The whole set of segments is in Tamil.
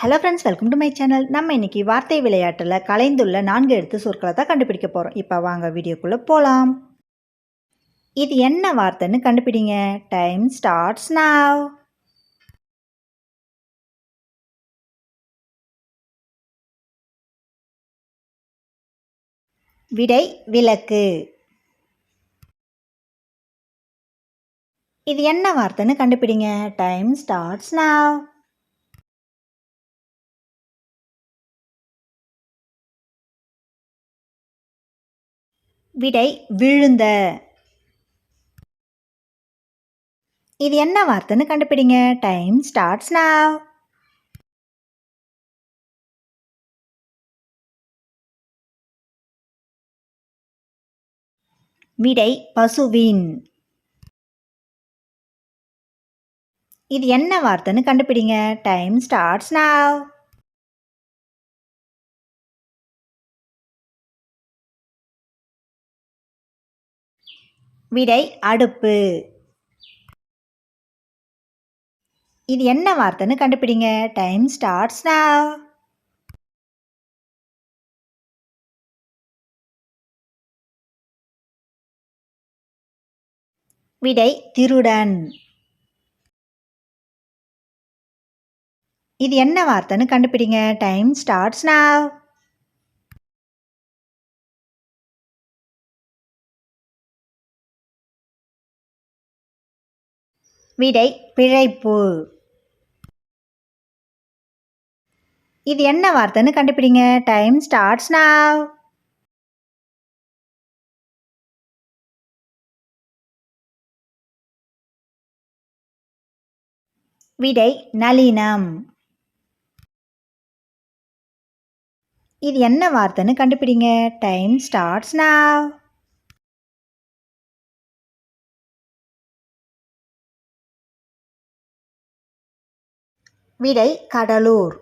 Hello friends welcome to my channel நம்ம இன்றைக்கி வார்த்தை விளையாட்டில் கலைந்துள்ள நான்கு எழுத்து சொற்களை தான் கண்டுபிடிக்க போகிறோம் இப்போ வாங்க வீடியோக்குள்ளே போகலாம் இது என்ன வார்த்தைன்னு கண்டுபிடிங்க. டைம் ஸ்டார்ட்ஸ் நாவ் விடை விளக்கு. இது என்ன வார்த்தைன்னு கண்டுபிடிங்க. டைம் ஸ்டார்ட்ஸ் நாவ் விடை விழுந்த. இது என்ன வார்த்தைன்னு கண்டுபிடிங்க. டைம் ஸ்டார்ட்ஸ் நாவ் விடை பசுவின். இது என்ன வார்த்தைன்னு கண்டுபிடிங்க. டைம் ஸ்டார்ட்ஸ் நாவ் விடை அடுப்பு. இது என்ன வார்த்தைன்னு கண்டுபிடிங்க. டைம் ஸ்டார்ட்ஸ் நவ் விடை திருடன். இது என்ன வார்த்தைன்னு கண்டுபிடிங்க. டைம் ஸ்டார்ட்ஸ் நவ் விடை பிழைப்பு. இது என்ன வார்த்தைன்னு கண்டுபிடிங்க. டைம் ஸ்டார்ட்ஸ் நாவ் விடை நளினம். இது என்ன வார்த்தைன்னு கண்டுபிடிங்க. டைம் ஸ்டார்ட்ஸ் நாவ் விடை கடலூர்.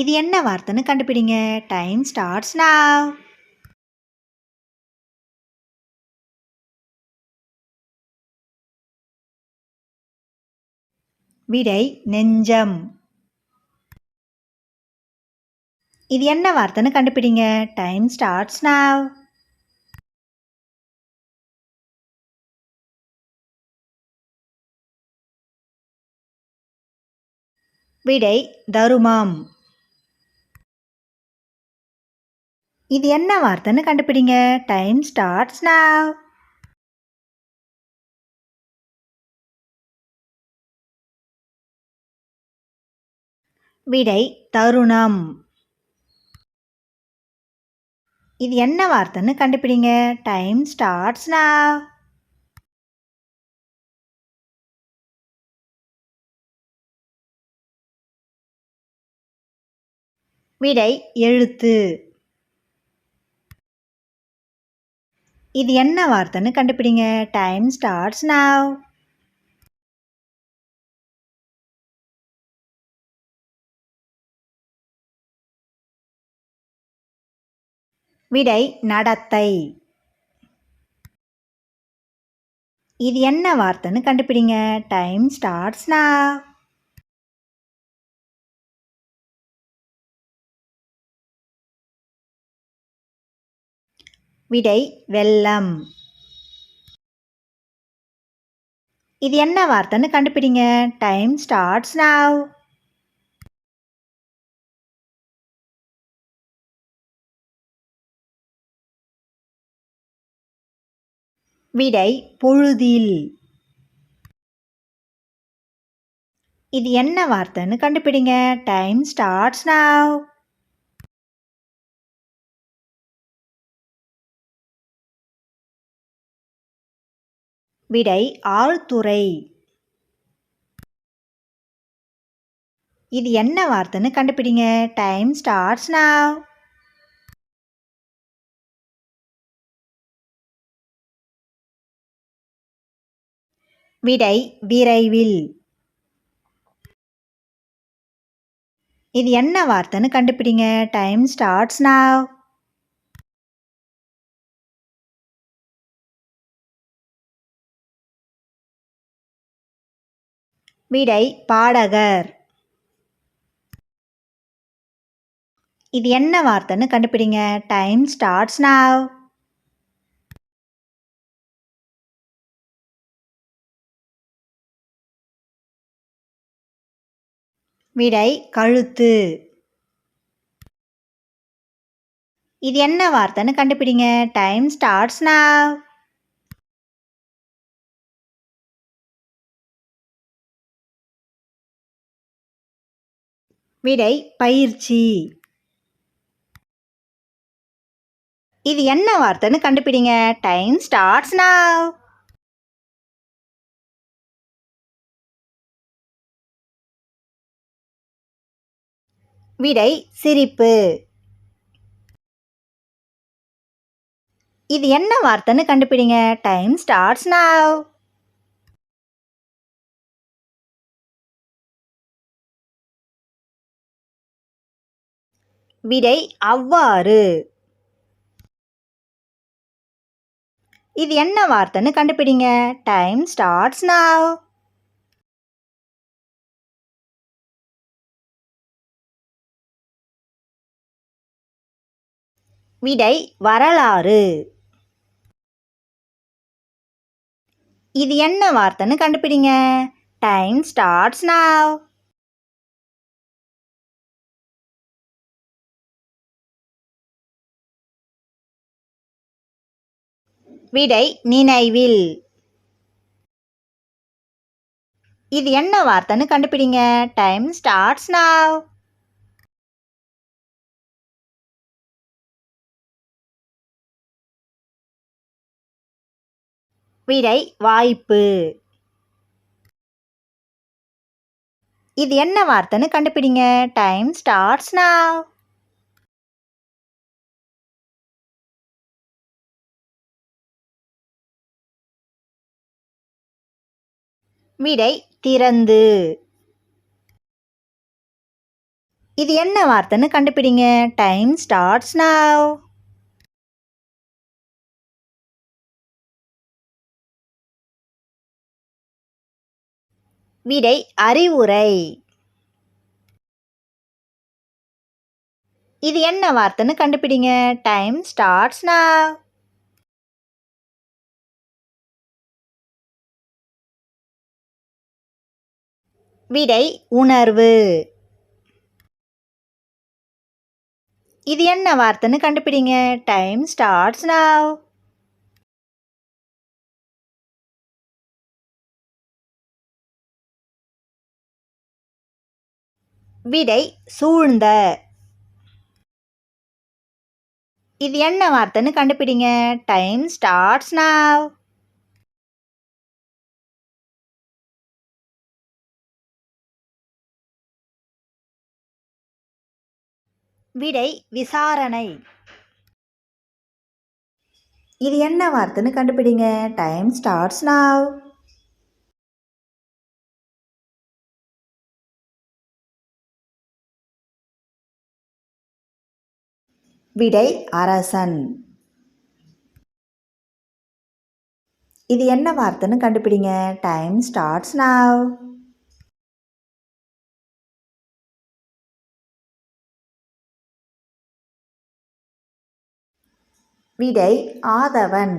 இது என்ன வார்த்தைன்னு கண்டுபிடிங்க. டைம் ஸ்டார்ட்ஸ் நாவ் விடை நெஞ்சம். இது என்ன வார்த்தைன்னு கண்டுபிடிங்க. டைம் ஸ்டார்ட்ஸ் நாவ் விடை தருமாம். இது என்ன வார்த்தைன்னு கண்டுபிடிங்க. டைம் ஸ்டார்ட்ஸ் நாவ் விடை தருணம். இது என்ன வார்த்தைன்னு கண்டுபிடிங்க. டைம் ஸ்டார்ட்ஸ் நாவ் விடை எழுத்து. இது என்ன வார்த்தைன்னு கண்டுபிடிங்க. டைம் ஸ்டார்ட்ஸ் நாவ் விடை நடத்தை. இது என்ன வார்த்தைன்னு கண்டுபிடிங்க. டைம் ஸ்டார்ட்ஸ் நாவ் விடை வெள்ளம். இது என்ன வார்த்தைன்னு கண்டுபிடிங்க. டைம் ஸ்டார்ட்ஸ் நாவ் விடை பொழுதில். இது என்ன வார்த்தைன்னு கண்டுபிடிங்க. டைம் ஸ்டார்ட்ஸ் நாவ் விடை ஆழ்துறை. இது என்ன வார்த்தைன்னு கண்டுபிடிங்க. டைம் ஸ்டார்ட்ஸ் நாவ் விடை விரைவில். இது என்ன வார்த்தைன்னு கண்டுபிடிங்க. டைம் ஸ்டார்ட்ஸ் நாவ் விடை பாடகர். இது என்ன வார்த்தைன்னு கண்டுபிடிங்க. டைம் ஸ்டார்ட்ஸ் நாவ் விடை கழுத்து. இது என்ன வார்த்தைன்னு கண்டுபிடிங்க. டைம் ஸ்டார்ட்ஸ் நாவ் விடை பயிற்சி. இது என்ன வார்த்தைன்னு கண்டுபிடிங்க. டைம் ஸ்டார்ட்ஸ் நாவ் விடை சிரிப்பு. இது என்ன வார்த்தைன்னு கண்டுபிடிங்க. டைம் ஸ்டார்ட்ஸ் நாவ் விடை அவ்வாறு. இது என்ன வார்த்தைன்னு கண்டுபிடிங்க. டைம் ஸ்டார்ட்ஸ் நாவ் விடை வரலாறு. இது என்ன வார்த்தைன்னு கண்டுபிடிங்க. டைம் ஸ்டார்ட்ஸ் நாவ் விடை நினைவில். இது என்ன வார்த்தைன்னு கண்டுபிடிங்க. டைம் ஸ்டார்ட்ஸ் நாவ் விடை வாய்ப்பு. இது என்ன வார்த்தைன்னு கண்டுபிடிங்க. டைம் ஸ்டார்ட்ஸ் நாவ் விடை திறந்து. இது என்ன வார்த்தைன்னு கண்டுபிடிங்க. Time starts now. விடை அறிவுரை. இது என்ன வார்த்தைன்னு கண்டுபிடிங்க. Time starts now. விடை உணர்வு. இது என்ன வார்த்தைன்னு கண்டுபிடிங்க. Time starts now. விடை சூழ்ந்த. இது என்ன வார்த்தைன்னு கண்டுபிடிங்க. Time starts now. விடை விசாரணை. இது என்ன வார்த்தைன்னு கண்டுபிடிங்க. டைம் ஸ்டார்ட்ஸ் நாவ் விடை அரசன். இது என்ன வார்த்தைன்னு கண்டுபிடிங்க. டைம் ஸ்டார்ட்ஸ் நாவ் விடை ஆதவன்.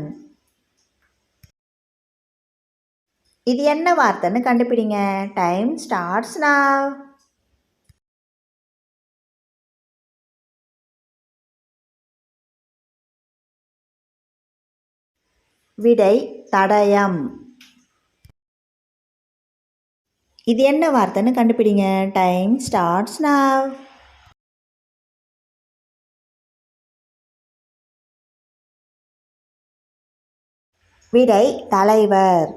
இது என்ன வார்த்தைன்னு கண்டுபிடிங்க. டைம் ஸ்டார்ட்ஸ் நாவ் விடை தடயம். இது என்ன வார்த்தைன்னு கண்டுபிடிங்க. டைம் ஸ்டார்ட்ஸ் நாவ் விடை தலைவர்.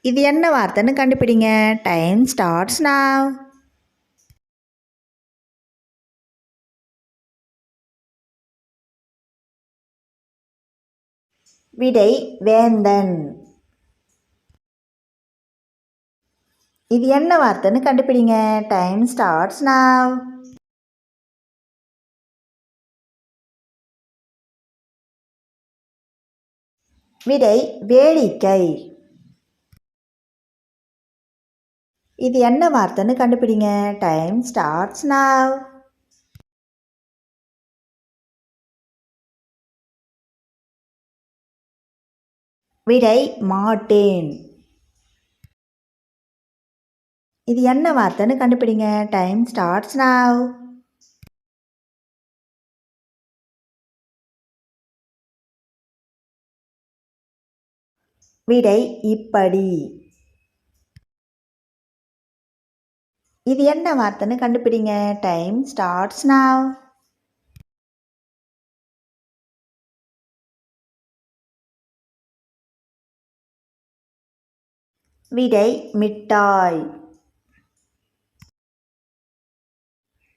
இது என்ன வார்த்தைன்னு கண்டுபிடிங்க. Time starts now. விடை வேந்தன். இது என்ன வார்த்தைன்னு கண்டுபிடிங்க. Time starts now. விடை வேடிக்கை. இது என்ன வார்த்தைன்னு கண்டுபிடிங்க. டைம் ஸ்டார்ட்ஸ் நாவ் விடை மாட்டேன். இது என்ன வார்த்தைன்னு கண்டுபிடிங்க. டைம் ஸ்டார்ட்ஸ் நாவ் விடை இப்படி. இது என்ன வார்த்தைன்னு கண்டுபிடிங்க. Time starts now. விடை மிட்டாய்.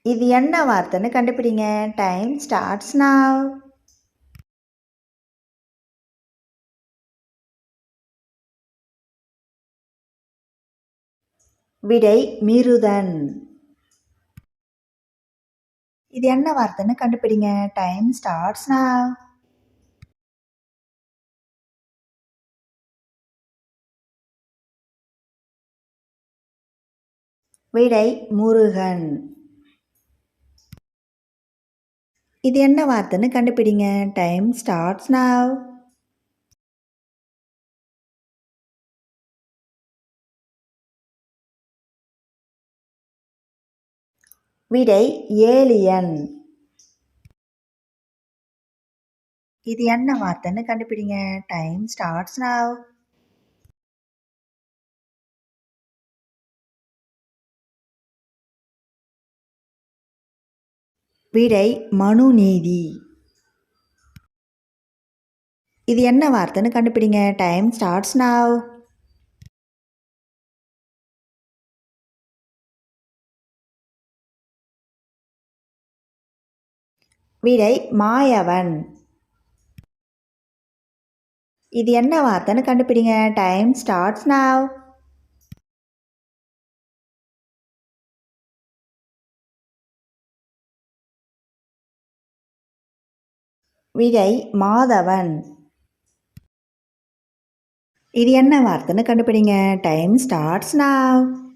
இது என்ன வார்த்தைன்னு கண்டுபிடிங்க. Time starts now. விடை மிருதன். இது என்ன வார்த்தைன்னு கண்டுபிடிங்க. டைம் ஸ்டார்ட்ஸ் நான் விடை முருகன். இது என்ன வார்த்தைன்னு கண்டுபிடிங்க. Time starts now. விடை ஏலியன். இது என்ன வார்த்தைன்னு கண்டுபிடிங்க. Time starts now. விடை மனுநீதி. இது என்ன வார்த்தைன்னு கண்டுபிடிங்க. Time starts now. விடை மாயவன். இது என்ன வார்த்தைன்னு கண்டுபிடிங்க. டைம் ஸ்டார்ட்ஸ் நாவ் விடை மாதவன். இது என்ன வார்த்தைன்னு கண்டுபிடிங்க. டைம் ஸ்டார்ட்ஸ் நாவ்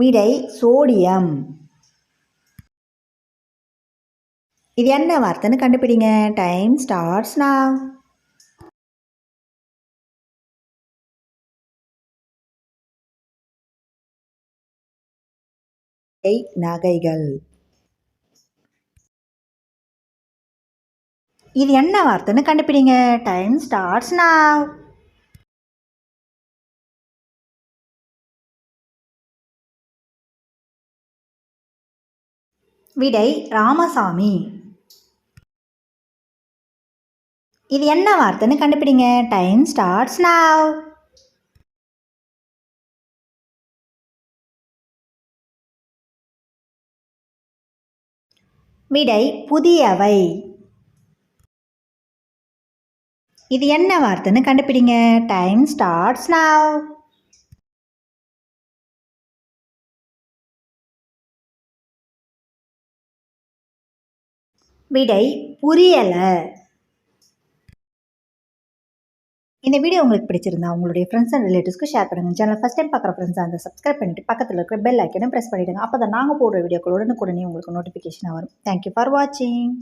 விடை சோடியம். இது என்ன வார்த்தைன்னு கண்டுபிடிங்க. டைம் ஸ்டார்ட்ஸ் நான் நகைகள். இது என்ன வார்த்தைன்னு கண்டுபிடிங்க. டைம் ஸ்டார்ட்ஸ் நான் விடை ராமசாமி. இது என்ன வார்த்தைன்னு கண்டுபிடிங்க. டைம் ஸ்டார்ட்ஸ் நாவ் விடை புதியவை. இது என்ன வார்த்தைன்னு கண்டுபிடிங்க. டைம் ஸ்டார்ட்ஸ் நாவ் விடை புரியலை. இந்த வீடியோ உங்களுக்கு பிடிச்சிருந்தா உங்களுடைய ஃப்ரெண்ட்ஸ் அண்ட் ரிலேட்டிவ்ஸ்க்கு ஷேர் பண்ணுங்கள் சேனல் ஃபஸ்ட் டைம் பார்க்குற ஃப்ரெண்ட்ஸ் அந்த சப்ஸ்கிரைப் பண்ணிட்டு பக்கத்தில் இருக்கிற பெல் ஐக்கனும் ப்ரெஸ் பண்ணிவிடுங்க அப்போ தான் நாங்கள் போடுற வீடியோக்கள் உடனுக்குடனே உங்களுக்கு நோட்டிஃபிகேஷனாக வரும். தேங்க்யூ ஃபார் வாட்சிங்